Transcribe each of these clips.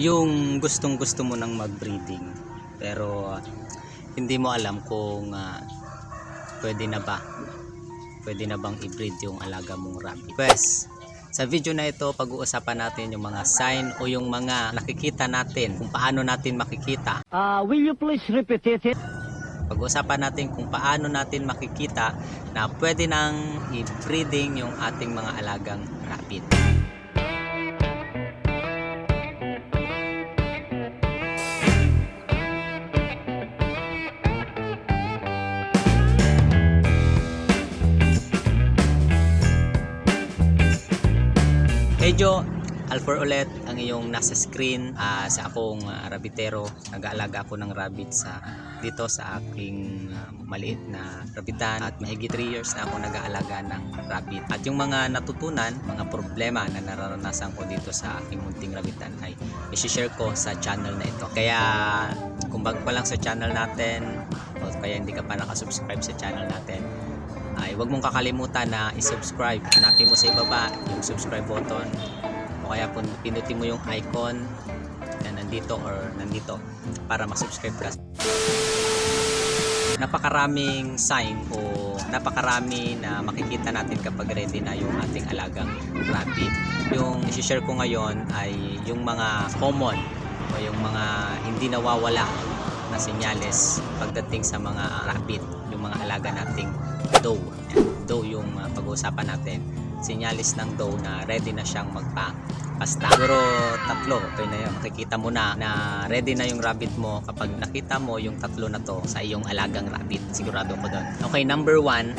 yung gustong gusto mo nang mag-breeding pero hindi mo alam kung ah, pwede na ba pwede na bang i-breed yung alaga mong rabbit. Pues, sa video na ito, pag-uusapan natin yung mga sign o yung mga nakikita natin kung paano natin makikita. Uh, will you please repeat it? Pag-uusapan natin kung paano natin makikita na pwede nang i-breeding yung ating mga alagang rabbit. Hey Joe, Alfor ulit ang iyong nasa screen ah, sa akong ah, rabbitero. Nag-aalaga ako ng rabbit sa dito sa aking ah, maliit na rabbitan at mahigit 3 years na ako nag-aalaga ng rabbit. At yung mga natutunan, mga problema na nararanasan ko dito sa aking munting rabbitan ay i-share ko sa channel na ito. Kaya kung bago pa lang sa channel natin o kaya hindi ka pa nakasubscribe sa channel natin, ay huwag mong kakalimutan na i-subscribe. Hanapin mo sa ibaba yung subscribe button o kaya kung pinutin mo yung icon na nandito or nandito para mag-subscribe ka. Napakaraming sign o napakarami na makikita natin kapag ready na yung ating alagang rabbit. Yung i-share ko ngayon ay yung mga common o yung mga hindi nawawala na senyales pagdating sa mga rabbit, yung mga alaga nating doe. Yan, doe yung uh, pag-uusapan natin. Senyalis ng doe na ready na siyang magpakasta. Siguro tatlo, okay na yun. Makikita mo na na ready na yung rabbit mo kapag nakita mo yung tatlo na to sa iyong alagang rabbit. Sigurado ko doon. Okay, number one,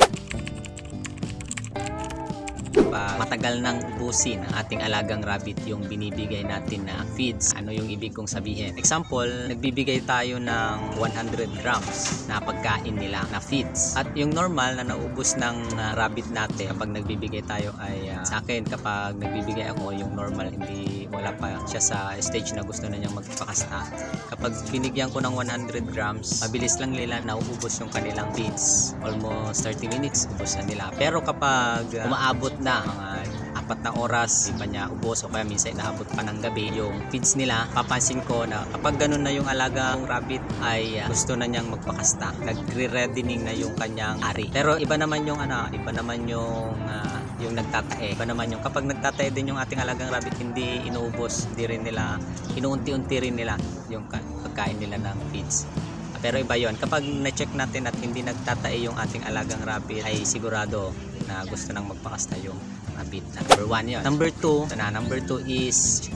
kapag matagal nang ubusin ang ating alagang rabbit yung binibigay natin na feeds. Ano yung ibig kong sabihin? Example, nagbibigay tayo ng 100 grams na pagkain nila na feeds. At yung normal na naubos ng uh, rabbit natin kapag nagbibigay tayo ay uh, sa akin kapag nagbibigay ako yung normal hindi wala pa siya sa stage na gusto na niyang magpakasta. Kapag binigyan ko ng 100 grams, mabilis lang nila nauubos yung kanilang feeds. Almost 30 minutes ubos na nila. Pero kapag uh, umaabot na mga apat na oras, di pa niya ubos o kaya minsan inaabot pa ng gabi yung feeds nila, papansin ko na kapag ganun na yung alagang rabbit ay uh, gusto na niyang magpakasta. Nagre-reddening na yung kanyang ari. Pero iba naman yung ano, iba naman yung uh, yung nagtatae. Iba naman yung kapag nagtatae din yung ating alagang rabbit, hindi inuubos, hindi rin nila, inuunti-unti rin nila yung ka- pagkain nila ng feeds. Pero iba yon kapag na-check natin at hindi nagtatae yung ating alagang rabbit ay sigurado na gusto nang magpakasta yung rabbit. Number one yun. Number two, ito na, number two is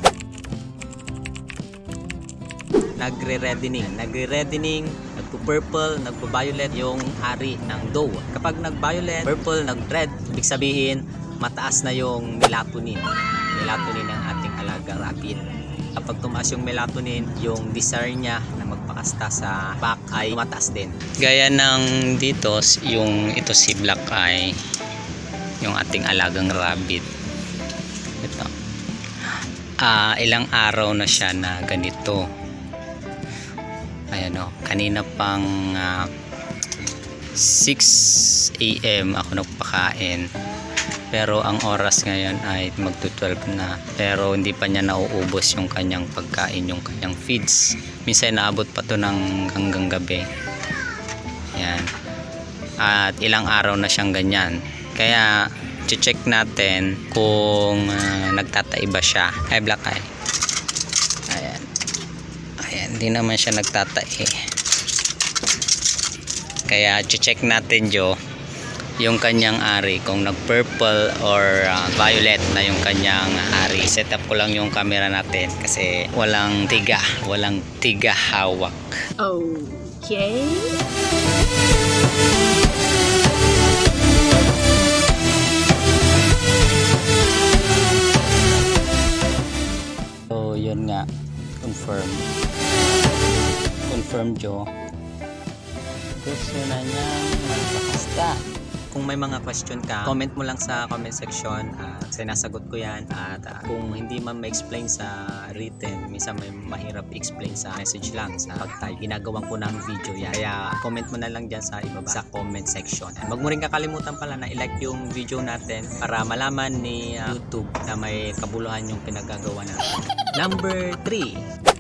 nagre-reddening. Nagre-reddening, nagpo-purple, nagpo-violet yung ari ng doe. Kapag nag-violet, purple, nag-red, ibig sabihin mataas na yung melatonin. Melatonin ng ating alagang rabbit. Kapag tumaas yung melatonin, yung desire niya na magpakasta sa back ay mataas din. Gaya ng dito, yung ito si black eye, yung ating alagang rabbit. Ito. Ah, ilang araw na siya na ganito. Ayan o, kanina pang ah, 6 a.m. ako nagpakain. Pero ang oras ngayon ay magto-12 na. Pero hindi pa niya nauubos yung kanyang pagkain, yung kanyang feeds. Minsan naabot pa to ng hanggang gabi. Yan. At ilang araw na siyang ganyan. Kaya check natin kung ah, nagtatay ba siya. Ay, black eye. Ayan. Ayan, hindi naman siya nagtatay. Kaya check natin, Joe yung kanyang ari kung nag purple or uh, violet na yung kanyang ari set up ko lang yung camera natin kasi walang tiga walang tiga hawak Okay. Confirm Joe gusto na niya magpakasta kung may mga question ka comment mo lang sa comment section at sinasagot ko yan at ah, kung hindi man ma-explain sa written, minsan may mahirap explain sa message lang sa pag-type. Ginagawan ko ng video yan. Kaya comment mo na lang dyan sa ibaba sa comment section. Huwag mo rin kakalimutan pala na i-like yung video natin para malaman ni ah, YouTube na may kabuluhan yung pinagagawa natin. Number 3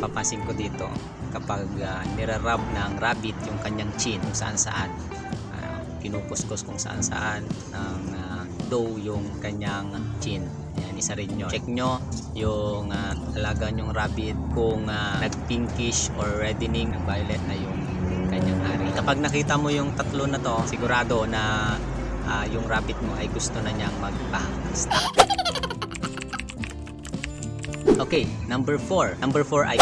papansin ko dito kapag uh, nirarab ng rabbit yung kanyang chin kung saan saan. Uh, kinukuskus kung saan saan ng uh, dough yung kanyang chin. Yan isa rin nyo check nyo yung uh, alaga nyong rabbit kung uh, nag pinkish or reddening. Violet na yung kanyang hari. Kapag nakita mo yung tatlo na to sigurado na uh, yung rabbit mo ay gusto na niyang magpakasta Okay, number 4. Number 4 ay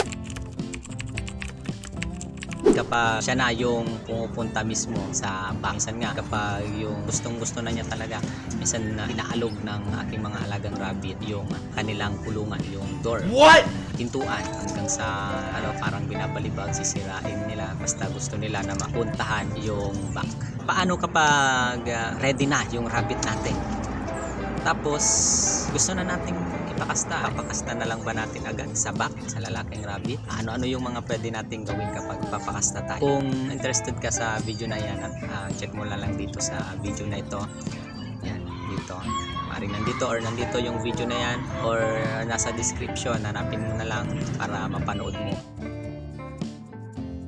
kapag siya na yung pumupunta mismo sa bangsan nga kapag yung gustong gusto na niya talaga minsan na inaalog ng aking mga alagang rabbit yung kanilang kulungan yung door What? pintuan hanggang sa ano parang binabalibag sisirain nila basta gusto nila na mapuntahan yung back paano kapag ah, ready na yung rabbit natin tapos gusto na nating ipakasta papakasta na lang ba natin agad sa back sa lalaking rabbit ano-ano yung mga pwede nating gawin kapag papakasta tayo? Kung interested ka sa video na yan ah, check mo na lang dito sa video na ito. Yan dito. Maring nandito or nandito yung video na yan or nasa description hanapin mo na lang para mapanood mo